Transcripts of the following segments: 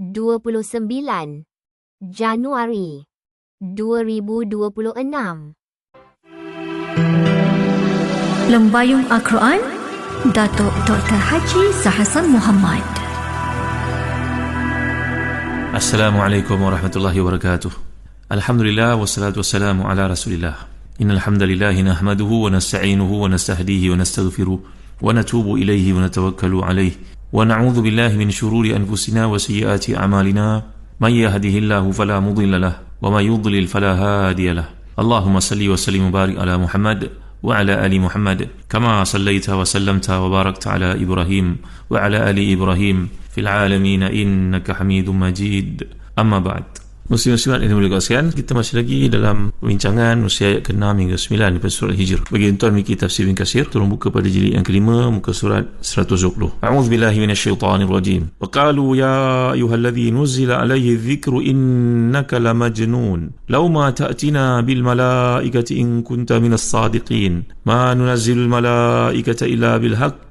29 Januari 2026 Lembayung Al-Quran Datuk Dr. Haji Zahasan Muhammad Assalamualaikum warahmatullahi wabarakatuh. Alhamdulillah wassalatu wassalamu ala Rasulillah. Innal hamdalillah nahmaduhu wa nasta'inuhu wa nastahdihi wa nastaghfiruh wa natubu ilayhi wa natawakkalu alayhi wa na'udzu billahi min shururi anfusina wa sayyiati a'malina. Man yahdihillahu fala mudilla lah wa man yudlil fala hadiya lah. Allahumma salli wa sallim wa barik ala Muhammad wa ala ali Muhammad kama sallaita wa sallamta wa barakta ala Ibrahim wa ala ali Muslim-muslimat yang dimuliakan sekalian, kita masih lagi dalam perbincangan usia ayat ke-6 hingga 9 daripada surah Hijr. Bagi tuan Miki tafsir bin Kasir, tolong buka pada jilid yang kelima, muka surat 120. A'udzu billahi minasyaitonir rajim. Wa qalu ya ayyuhalladzi nuzila alayhi dhikru innaka lamajnun. Law ma ta'tina bil malaikati in kunta minas sadiqin. Ma nunazzilul malaikata illa bil haqq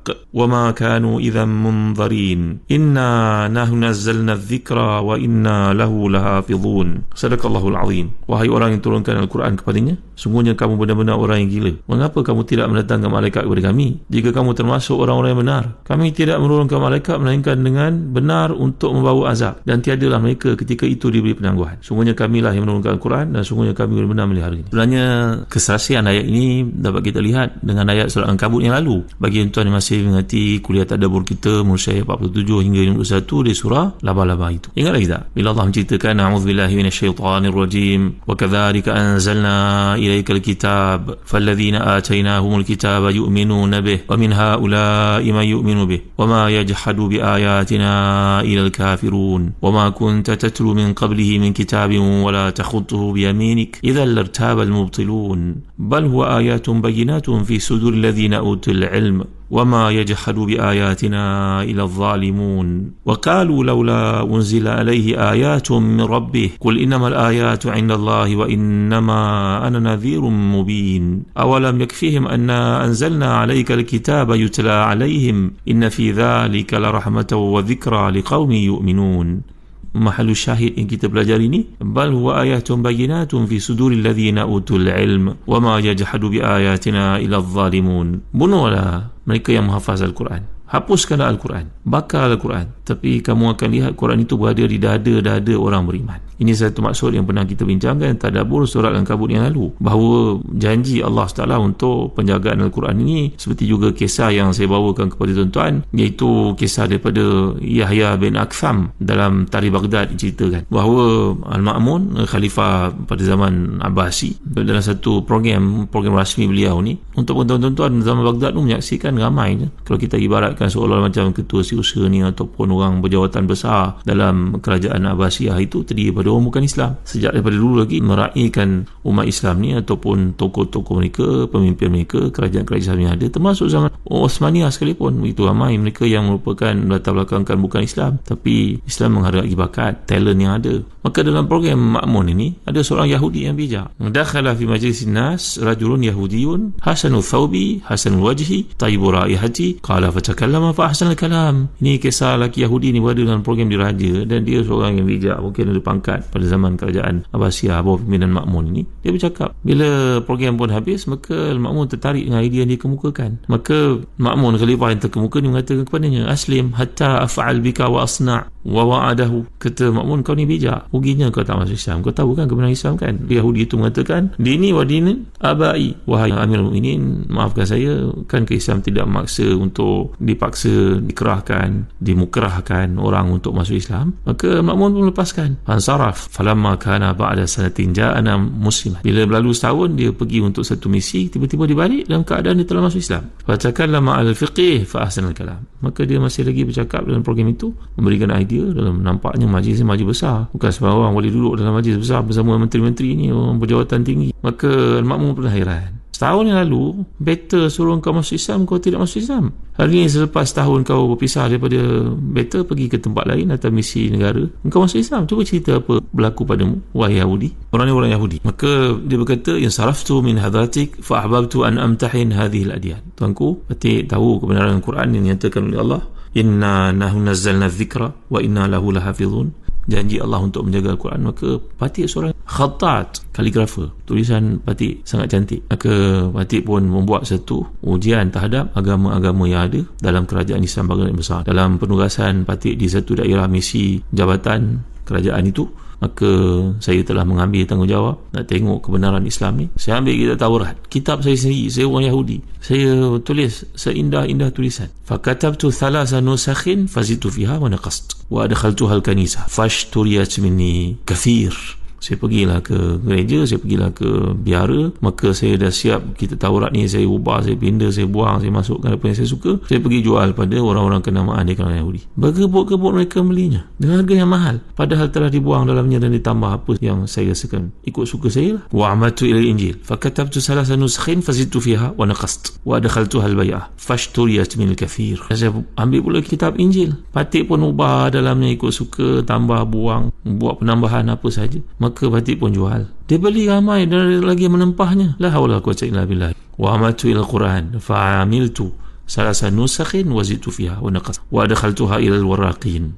kanu idzan munzarin. Inna nahnu nazzalna adh-dhikra wa inna lahu lahafizun yashrabun sadaqallahul azim. Wahai orang yang turunkan al-Quran kepadanya sungguhnya kamu benar-benar orang yang gila. Mengapa kamu tidak mendatangkan malaikat kepada kami? Jika kamu termasuk orang-orang yang benar kami tidak menurunkan malaikat melainkan dengan benar untuk membawa azab. Dan tiadalah mereka ketika itu diberi penangguhan. Sungguhnya kamilah yang menurunkan al-Quran dan sungguhnya kami benar-benar meliharanya sebenarnya kesaksian ayat ini dapat kita lihat dengan ayat surah Al-Kabut yang lalu. Bagi tuan yang masih mengerti kuliah tadabbur kita mulut ayat 47 hingga 51 di surah laba-laba itu ingat lagi tak bila Allah menceritakan a'udzubillahi بالله من الشيطان الرجيم وكذلك أنزلنا إليك الكتاب فالذين آتيناهم الكتاب يؤمنون به ومن هؤلاء من يؤمن به وما يجحد بآياتنا إلى الكافرون وما كنت تتلو من قبله من كتاب ولا تخطه بيمينك إذا لارتاب المبطلون بل هو آيات بينات في صدور الذين أوتوا العلم وما يجحد بآياتنا إلى الظالمون وقالوا لولا أنزل عليه آيات من ربه قل إنما الآيات عند الله وإنما أنا نذير مبين أولم يكفيهم أن أنزلنا عليك الكتاب يتلى عليهم إن في ذلك لرحمة وذكرى لقوم يؤمنون mahalu syahid yang kita pelajari ini bal huwa ayatun bayyinatun fi suduri alladhina utul ilm wa ma yajhadu bi ayatina illa adh-dhalimun bunuhlah mereka yang menghafaz al-Quran hapuskanlah Al-Quran. Bakar Al-Quran. Tapi kamu akan lihat Quran itu berada di dada-dada orang beriman. Ini satu maksud yang pernah kita bincangkan tadabbur surat Al-Kabut yang lalu. Bahawa janji Allah SWT untuk penjagaan Al-Quran ini seperti juga kisah yang saya bawakan kepada tuan-tuan iaitu kisah daripada Yahya bin Akfam dalam Tarikh Baghdad diceritakan. Bahawa Al-Ma'mun Khalifah pada zaman Abbasi dalam satu program program rasmi beliau ni untuk tuan-tuan zaman Baghdad tu menyaksikan ramai kalau kita ibaratkan seolah macam ketua siusa ni ataupun orang berjawatan besar dalam kerajaan Abbasiyah itu terdiri pada orang bukan Islam. Sejak daripada dulu lagi meraihkan umat Islam ni ataupun tokoh-tokoh mereka pemimpin mereka kerajaan-kerajaan yang ada termasuk zaman Osmania sekalipun. Itu ramai mereka yang merupakan latar belakangkan bukan Islam tapi Islam menghargai bakat talent yang ada. Maka dalam program Makmun ini ada seorang Yahudi yang bijak. Dakhala fi majlis nas rajulun yahudiyun hasanul thawbi hasanul wajhi tayyibu raihati qala fatakallama fa ahsanal kalam. Ini kisah lelaki Yahudi ni berada dalam program diraja dan dia seorang yang bijak. Mungkin ada pangkat pada zaman kerajaan Abbasiyah bawah pimpinan Makmun ini. Dia bercakap bila program pun habis maka Makmun tertarik dengan idea yang dikemukakan. Maka Makmun khalifah yang terkemuka dia mengatakan kepadanya aslim hatta af'al bika wa asna' wa wa'adahu. Kata Makmun kau ni bijak. Ruginya kau tak masuk Islam. Kau tahu kan kebenaran Islam kan? Yahudi itu mengatakan dini wa dinin abai. Wahai amir mu'minin maafkan saya. Kan ke Islam tidak maksa untuk dipaksa dikerahkan dimukrahkan orang untuk masuk Islam maka Makmun pun lepaskan. Fansaraf falamma kana ba'da sanatin ja'ana muslimah bila berlalu setahun dia pergi untuk satu misi tiba-tiba dia balik dalam keadaan dia telah masuk Islam. Fatakallam al fiqih fa ahsanal kalam maka dia masih lagi bercakap dalam program itu memberikan idea dalam nampaknya majlis majlis besar. Bukan sebab orang boleh duduk dalam majlis besar bersama menteri-menteri ni orang berjawatan tinggi. Maka makmum pun hairan Setahun yang lalu, better suruh kau masuk Islam, kau tidak masuk Islam. Hari ini selepas tahun kau berpisah daripada better pergi ke tempat lain atau misi negara, kau masuk Islam. Cuba cerita apa berlaku padamu, wahai Yahudi. Orang ni orang Yahudi. Maka dia berkata, yang saraftu min hadratik fa ahbabtu an amtahin hadhihi al-adyan. Tuanku, berarti tahu kebenaran Al-Quran yang dinyatakan oleh Allah inna nahnu nazzalna dzikra wa inna lahu lahafizun janji Allah untuk menjaga Al-Quran maka Patik seorang khatat kaligrafer. Tulisan Patik sangat cantik. Maka Patik pun membuat satu ujian terhadap agama-agama yang ada dalam kerajaan Islam bagian besar. Dalam penugasan Patik di satu daerah misi jabatan kerajaan itu maka saya telah mengambil tanggungjawab nak tengok kebenaran Islam ni. Saya ambil kitab Taurat kitab saya sendiri saya orang Yahudi. Saya tulis seindah-indah tulisan. Fakatabtu thalasa nusakhin fazitu fiha wa naqast. Wa adkhaltuha al-kanisa fashturiyat minni kathir saya pergilah ke gereja saya pergilah ke biara. Maka saya dah siap kita Taurat ni saya ubah saya pindah saya buang saya masukkan apa yang saya suka. Saya pergi jual pada orang-orang kenamaan di kalangan Yahudi. Berkebut-kebut mereka belinya dengan harga yang mahal. Padahal telah dibuang dalamnya dan ditambah apa yang saya rasakan. Ikut suka saya lah. Wa amatu ila injil. Fakatabtu salasa nuskhin fazitu fiha wa naqast. Wa adkhaltuha al-bay'ah fashturiyat min al-kathir saya ambil pula kitab injil. Patik pun ubah dalamnya ikut suka tambah buang buat penambahan apa saja maka batik pun jual. Dia beli ramai dan ada lagi menempahnya. La haula quwwata illa billah. Wa amatu ila quran fa amiltu salasa nusakhin wa zitu fiha wa naqas. Wa adkhaltuha ila alwaraqin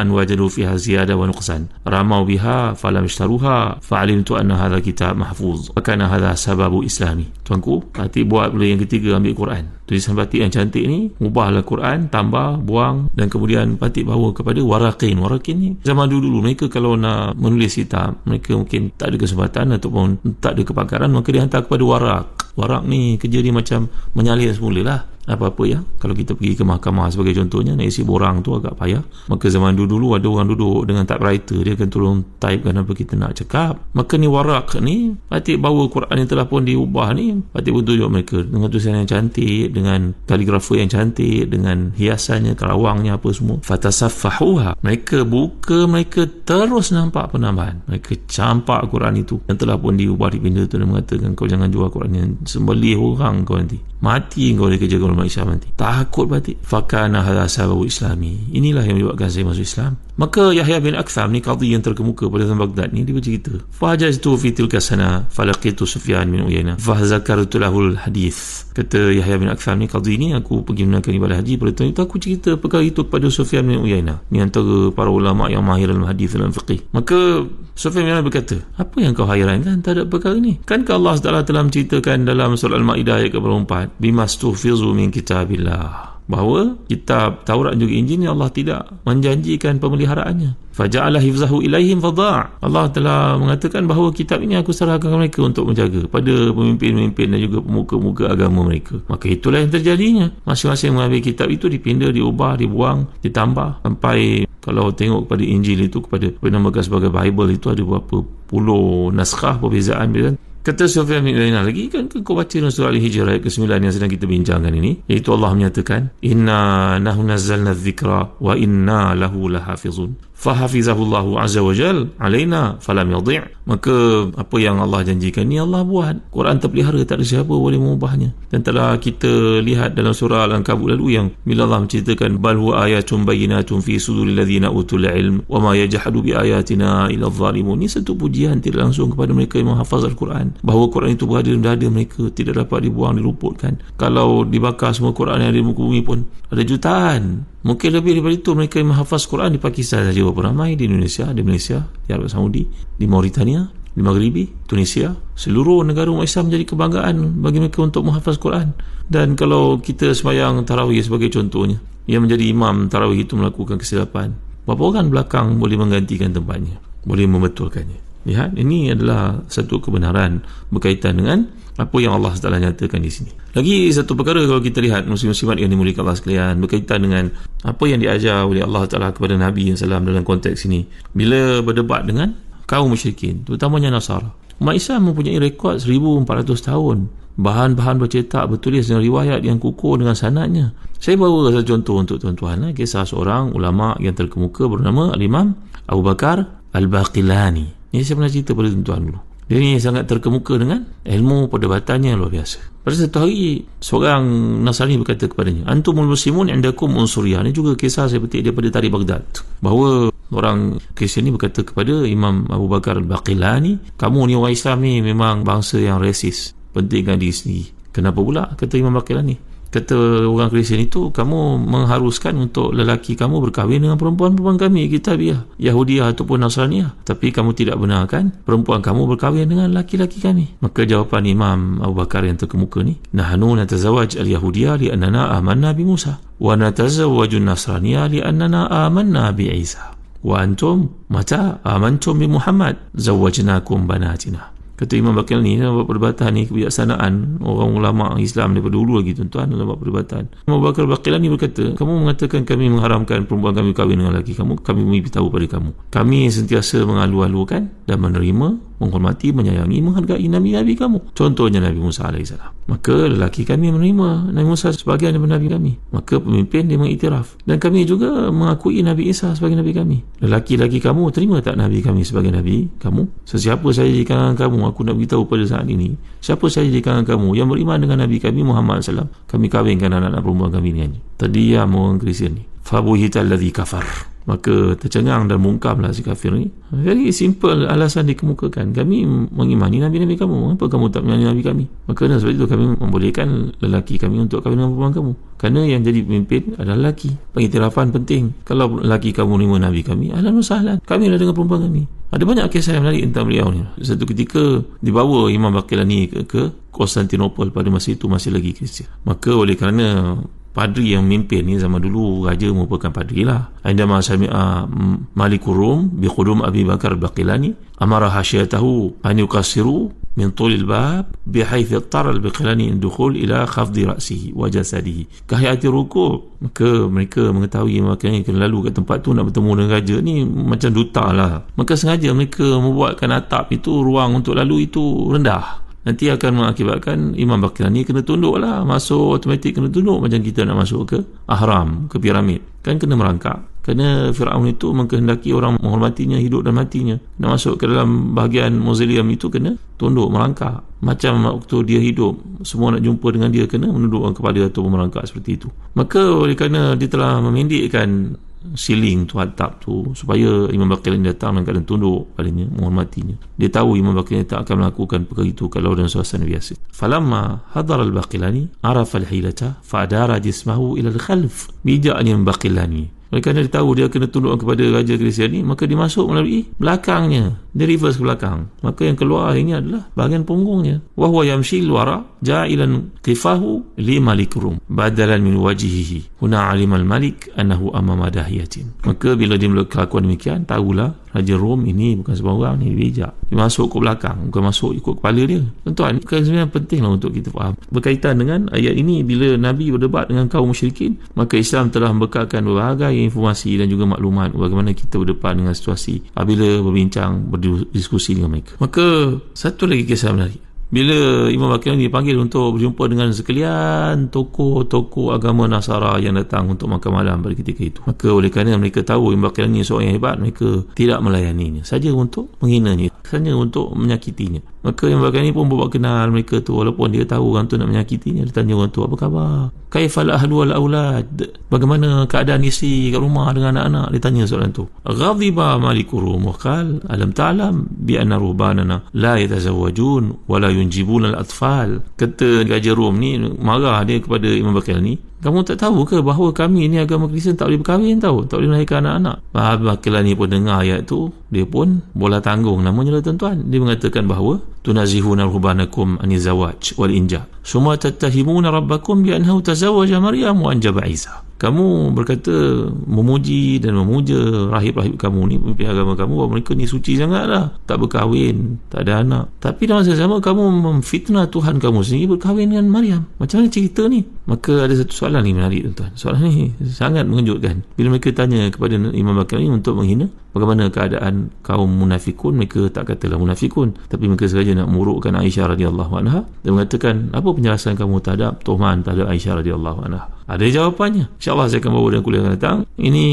an wajadu fiha ziyada wa nuqsan. Ramau biha falam ishtaruha fa'alimtu anna hadha kitab mahfuz. Wa kana hadha sababu islami. Tuanku hati buat pula yang ketiga ambil Quran. Tulisan batik yang cantik ni ubahlah Quran tambah buang dan kemudian batik bawa kepada waraqin waraqin ni zaman dulu-dulu mereka kalau nak menulis kitab mereka mungkin tak ada kesempatan ataupun tak ada kepakaran maka dia hantar kepada warak. Warak ni kerja dia macam menyalin semula lah apa-apa ya. Kalau kita pergi ke mahkamah sebagai contohnya nak isi borang tu agak payah. Maka zaman dulu-dulu ada orang duduk dengan typewriter dia akan tolong typekan apa kita nak cakap. Maka ni warak ni Patik bawa Quran yang telah pun diubah ni Patik pun tunjuk mereka. Dengan tulisan yang cantik dengan kaligrafer yang cantik dengan hiasannya kerawangnya apa semua. Fatasaffahuha. Mereka buka mereka terus nampak penambahan. Mereka campak Quran itu. Yang telah pun diubah dipindah tu dan mengatakan kau jangan jual Quran yang sembelih orang kau nanti. Mati kau dia kerja ulama Islam nanti. Takut batik. Fakana hadha sababu islami. Inilah yang menyebabkan saya masuk Islam. Maka Yahya bin Aktham ni qadhi yang terkemuka pada zaman Baghdad ni dia bercerita. Fajaztu fi tilka sana falaqitu Sufyan bin Uyainah fazakartu lahul hadith. Kata Yahya bin Aktham ni qadhi ni aku pergi menunaikan ibadah haji. Pada tahun itu aku cerita perkara itu kepada Sufyan bin Uyainah ni antara para ulama yang mahir dalam hadis dalam fiqih. Maka Sufyan bin Uyainah berkata apa yang kau hairankan terhadap perkara ni. Kan Allah Taala telah menceritakan dalam surah Al-Maidah ayat ke-4 bimastufizu min kitabillah bahawa kitab Taurat juga Injil ni Allah tidak menjanjikan pemeliharaannya. Faja'ala hifzahu ilaihim fadha' Allah telah mengatakan bahawa kitab ini aku serahkan kepada mereka untuk menjaga pada pemimpin-pemimpin dan juga pemuka-pemuka agama mereka. Maka itulah yang terjadinya. Masing-masing mengambil kitab itu dipindah diubah dibuang ditambah. Sampai kalau tengok kepada Injil itu kepada dinamakan sebagai Bible itu ada beberapa puluh naskah perbezaan Kata Sufyan bin Uyainah lagi kan kau baca dalam surah Al-Hijr ayat ke-9 yang sedang kita bincangkan ini. Iaitu Allah menyatakan inna nahnu nazzalna dzikra wa inna lahu lahafizun fahafizahu Allah azza wa jal alaina falam yadhi' maka apa yang Allah janjikan ni Allah buat. Quran terpelihara tak ada siapa boleh mengubahnya. Dan telah kita lihat dalam surah Al-Ankabut lalu yang bila Allah menceritakan bal huwa ayatun bayyinatun fi suduril ladzina utul ilm wa ma yajhadu bi ayatina ila zalimun ni satu pujian tidak langsung kepada mereka yang menghafaz Al-Quran. Bahawa Quran itu berada dalam dada mereka tidak dapat dibuang diluputkan kalau dibakar semua Quran yang ada di muka bumi pun ada jutaan Mungkin lebih daripada itu mereka yang menghafaz Quran di Pakistan saja berapa ramai di Indonesia, di Malaysia, di Arab Saudi, di Mauritania, di Maghribi, Tunisia, seluruh negara umat Islam menjadi kebanggaan bagi mereka untuk menghafaz Quran. Dan kalau kita semayang tarawih sebagai contohnya, yang menjadi imam tarawih itu melakukan kesilapan, berapa orang belakang boleh menggantikan tempatnya, boleh membetulkannya. Lihat, ini adalah satu kebenaran berkaitan dengan apa yang Allah SWT nyatakan di sini. Lagi satu perkara kalau kita lihat muslim-muslimat yang dimuliakan Allah sekalian berkaitan dengan apa yang diajar oleh Allah Taala kepada Nabi salam dalam konteks ini. Bila berdebat dengan kaum musyrikin, terutamanya Nasara. Umat Islam mempunyai rekod 1400 tahun. Bahan-bahan bercetak bertulis dengan riwayat yang kukuh dengan sanadnya. Saya bawa satu contoh untuk tuan-tuan. Eh. Kisah seorang ulama yang terkemuka bernama Al-Imam Abu Bakar Al-Baqilani. Ini saya pernah cerita pada tuan-tuan dulu. Dia ni sangat terkemuka dengan ilmu perdebatannya luar biasa. Pada satu hari, seorang Nasrani berkata kepadanya, Antumul muslimun indakum unsuriyah. Ini juga kisah saya petik daripada Tari Baghdad. Bahawa orang Kristian ni berkata kepada Imam Abu Bakar Al-Baqilani, kamu ni orang Islam ni memang bangsa yang resis. Pentingkan diri sendiri. Kenapa pula? Kata Imam Baqilani. Kata orang Kristian itu kamu mengharuskan untuk lelaki kamu berkahwin dengan perempuan-perempuan kami kitabiah Yahudiah ataupun Nasraniah. Tapi kamu tidak benarkan perempuan kamu berkahwin dengan laki-laki kami. Maka jawapan Imam Abu Bakar yang terkemuka ni nahnu natazawaj al-Yahudiah li annana amanna bi Musa wa natazawwaju an-Nasraniyah li annana amanna bi Isa. Wa antum mata amantum bi Muhammad zawwajnakum banatina kata Imam Bakil ni buat perdebatan ni kebijaksanaan orang ulama Islam daripada dulu lagi tuan-tuan dalam perdebatan. Imam Bakil Bakil ni berkata kamu mengatakan kami mengharamkan perempuan kami kahwin dengan lelaki kamu kami beritahu pada kamu. Kami sentiasa mengalu-alukan dan menerima menghormati, menyayangi, menghargai Nabi-Nabi kamu. Contohnya Nabi Musa AS. Maka lelaki kami menerima Nabi Musa sebagai Nabi kami. Maka pemimpin dia mengiktiraf. Dan kami juga mengakui Nabi Isa sebagai Nabi kami. Lelaki-lelaki kamu terima tak Nabi kami sebagai Nabi kamu? Sesiapa saya di kalangan kamu, aku nak beritahu pada saat ini. Siapa saya di kalangan kamu yang beriman dengan Nabi kami Muhammad SAW. Kami kahwinkan anak-anak perempuan kami dengan Terdiam orang Kristian ni. Fabuhita alladhi kafar. Maka tercengang dan mungkamlah si kafir ni. Very simple alasan dikemukakan. Kami mengimani Nabi-Nabi kamu. Kenapa kamu tak mengimani Nabi kami? Maka sebab itu kami membolehkan lelaki kami untuk kahwin dengan perempuan kamu. Kerana yang jadi pemimpin adalah lelaki. Pengiktirafan penting. Kalau lelaki kamu menerima Nabi kami ahlan wa sahlan. Kami adalah dengan perempuan kami. Ada banyak kisah yang menarik tentang beliau ni. Satu ketika dibawa Imam Bakilani ke, ke Konstantinopel pada masa itu masih lagi Kristian. Maka oleh kerana padri yang memimpin ni zaman dulu raja merupakan padri lah. Aindama sami'a Malikur Rum bi qudum Abi Bakar Baqilani amara hasyatahu an yukassiru min tulil bab bihayth ittar al-Baqilani dukhul ila khafdi ra'sihi wa jasadihi. Kahiyati ruku maka mereka mengetahui makanya kena lalu kat tempat tu nak bertemu dengan raja ni macam duta lah. Maka sengaja mereka membuatkan atap itu ruang untuk lalu itu rendah nanti akan mengakibatkan Imam Bakir ni kena tunduk lah masuk otomatik kena tunduk macam kita nak masuk ke ahram ke piramid. Kan kena merangkak. Kerana Fir'aun itu mengkehendaki orang menghormatinya hidup dan matinya. Nak masuk ke dalam bahagian mausoleum itu kena tunduk merangkak. Macam waktu dia hidup semua nak jumpa dengan dia kena menundukkan kepala atau merangkak seperti itu. Maka oleh kerana dia telah memendekkan siling tu atap tu supaya Imam Bakir ini datang dan keadaan tunduk padanya menghormatinya. Dia tahu Imam Bakir tak akan melakukan perkara itu kalau dalam suasana biasa. Falamma hadar al-Baqilani arafa al-hilata fa'adara jismahu ila al-khalf bijaknya Baqilani oleh kerana dia tahu dia kena tunduk kepada Raja Kristian ni maka dia masuk melalui belakangnya. Dia reverse ke belakang. Maka yang keluar ini adalah bahagian punggungnya. Wahuwa yamshi luara ja'ilan kifahu li malik rum badalan min wajihihi. Huna alimal malik annahu amama dahiyatin. Maka bila dia melakukan demikian tahulah Raja Rom ini bukan sebarang ni bijak. Dia masuk ke belakang bukan masuk ikut kepala dia. Tuan-tuan kan sebenarnya penting lah untuk kita faham. Berkaitan dengan ayat ini bila Nabi berdebat dengan kaum musyrikin maka Islam telah membekalkan berbagai informasi dan juga maklumat bagaimana kita berdepan dengan situasi apabila berbincang berdiskusi dengan mereka. Maka satu lagi kisah menarik bila Imam Bakir ini dipanggil untuk berjumpa dengan sekalian tokoh-tokoh agama Nasara yang datang untuk makan malam pada ketika itu. Maka oleh kerana mereka tahu Imam Bakir ini seorang yang hebat, mereka tidak melayaninya. Saja untuk menghinanya. Saja untuk menyakitinya. Maka Imam Bakir ini pun buat kenal mereka tu walaupun dia tahu orang tu nak menyakitinya. Dia tanya orang tu, apa khabar? Kaifal ahlu wal aulad? Bagaimana keadaan isi kat rumah dengan anak-anak? Dia tanya soalan tu. Ghadiba malikurum wa qal alam ta'lam bi anna rubanana la yatazawwajun wa la yunjibun al-atfal kata Raja Rom ni marah dia kepada Imam Bakir ni kamu tak tahu ke bahawa kami ni agama Kristian tak boleh berkahwin tahu tak boleh melahirkan anak-anak? Imam Bakir ni pun dengar ayat tu. Dia pun bola tanggung namanya lah tuan-tuan. Dia mengatakan bahawa tunazihuna rubanakum anizawaj wal inja summa tattahimuna rabbakum bi annahu tazawaja maryam wa anjaba isa kamu berkata memuji dan memuja rahib-rahib kamu ni pemimpin agama kamu bahawa mereka ni suci sangat lah tak berkahwin tak ada anak. Tapi dalam masa sama kamu memfitnah Tuhan kamu sendiri berkahwin dengan Maryam. Macam mana cerita ni? Maka ada satu soalan ni menarik tuan soalan ni sangat mengejutkan. Bila mereka tanya kepada Imam Bakar ni untuk menghina bagaimana keadaan kaum munafikun mereka tak katalah munafikun tapi mereka sengaja nak murukkan Aisyah radhiyallahu anha. Dan mengatakan apa penjelasan kamu terhadap tuhman terhadap Aisyah radhiyallahu anha? Ada jawapannya. InsyaAllah saya akan bawa dalam kuliah akan datang. Ini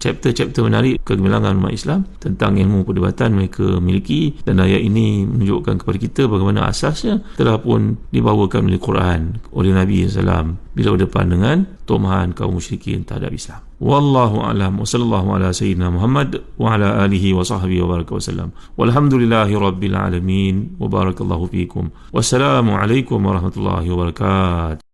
chapter-chapter menarik kegemilangan umat Islam tentang ilmu perdebatan mereka miliki dan ayat ini menunjukkan kepada kita bagaimana asasnya telah pun dibawakan oleh Quran oleh Nabi SAW bila berdepan dengan tomahan kaum musyrikin terhadap Islam. Wallahu a'lam wa sallallahu ala sayyidina Muhammad wa ala alihi wa sahbihi wa baraka wa sallam. Walhamdulillahi rabbil alamin wa barakallahu fiikum. Wassalamu alaikum warahmatullahi wabarakatuh.